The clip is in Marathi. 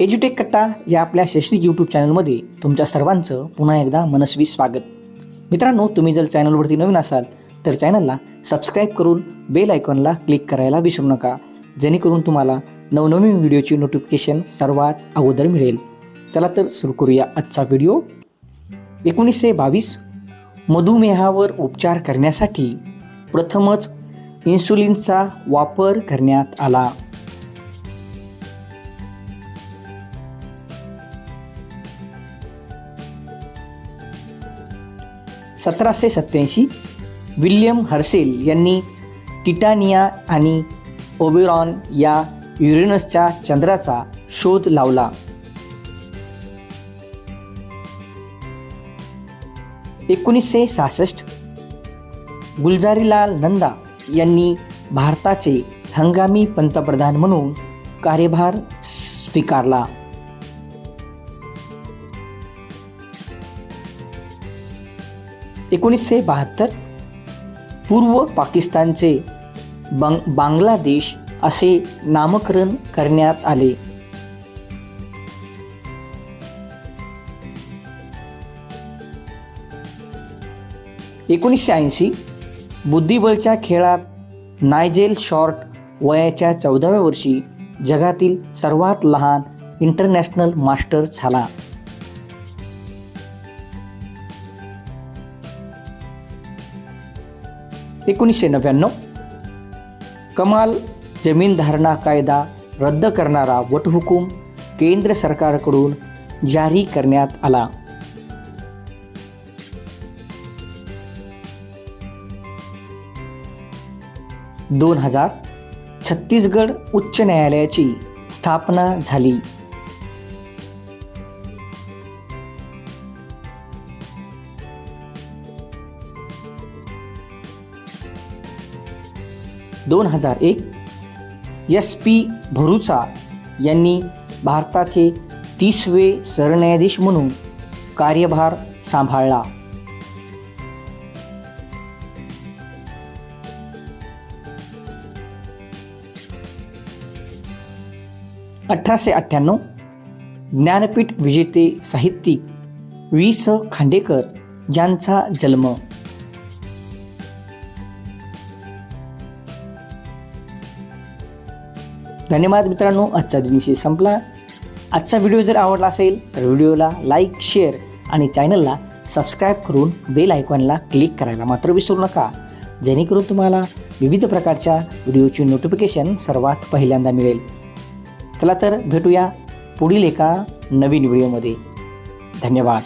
एज्युटेक कट्टा या आपल्या शैक्षणिक यूट्यूब चॅनलमध्ये तुमच्या सर्वांचं पुन्हा एकदा मनस्वी स्वागत. मित्रांनो तुम्ही जर चॅनलवरती नवीन असाल तर चॅनलला सबस्क्राईब करून बेल आयकॉनला क्लिक करायला विसरू नका. जेणेकरून तुम्हाला नवनवीन व्हिडिओची नोटिफिकेशन सर्वात अगोदर मिळेल. चला तर सुरू करूया आजचा व्हिडिओ एकोणीसशे बावीस मधुमेहावर उपचार करण्यासाठी प्रथमच इन्सुलिनचा वापर करण्यात आला. सतराशे सत्याऐंशी विल्यम हर्सेल यांनी टिटानिया आणि ओबेरॉन या युरेनसच्या चंद्राचा शोध लावला. एकोणीसशे सहासष्ट गुलजारीलाल नंदा यांनी भारताचे हंगामी पंतप्रधान म्हणून कार्यभार स्वीकारला. एकोणीसशे बहात्तर. पूर्व पाकिस्तानचे बंग बांगलादेश असे नामकरण करण्यात आले. एकोणीसशे ऐंशी बुद्धिबळच्या खेळात नायजेल शॉर्ट वयाच्या चौदाव्या वर्षी जगातील सर्वात लहान इंटरनॅशनल मास्टर झाला. एकोणीसशे नव्याण्णव. कमाल जमीनधारणा कायदा रद्द करणारा वटहुकूम केंद्र सरकारकडून जारी करण्यात आला. दोन हजार छत्तीसगड उच्च न्यायालयाची स्थापना झाली. दोन हजार एक एस पी भरुचा यांनी भारताचे तीसवे सरन्यायाधीश म्हणून कार्यभार सांभाळला. अठराशे अठ्ठ्याण्णव ज्ञानपीठ विजेते साहित्यिक वि स खांडेकर यांचा जन्म. धन्यवाद मित्रांनो आजचा दिवशी संपला. आजचा व्हिडिओ जर आवडला असेल तर व्हिडिओला लाईक शेअर आणि चॅनलला सबस्क्राईब करून बेल आयकॉनला क्लिक करायला मात्र विसरू नका. जेणेकरून तुम्हाला विविध प्रकारच्या व्हिडिओची नोटिफिकेशन सर्वात पहिल्यांदा मिळेल. चला तर भेटूया पुढील एका नवीन व्हिडिओमध्ये. धन्यवाद.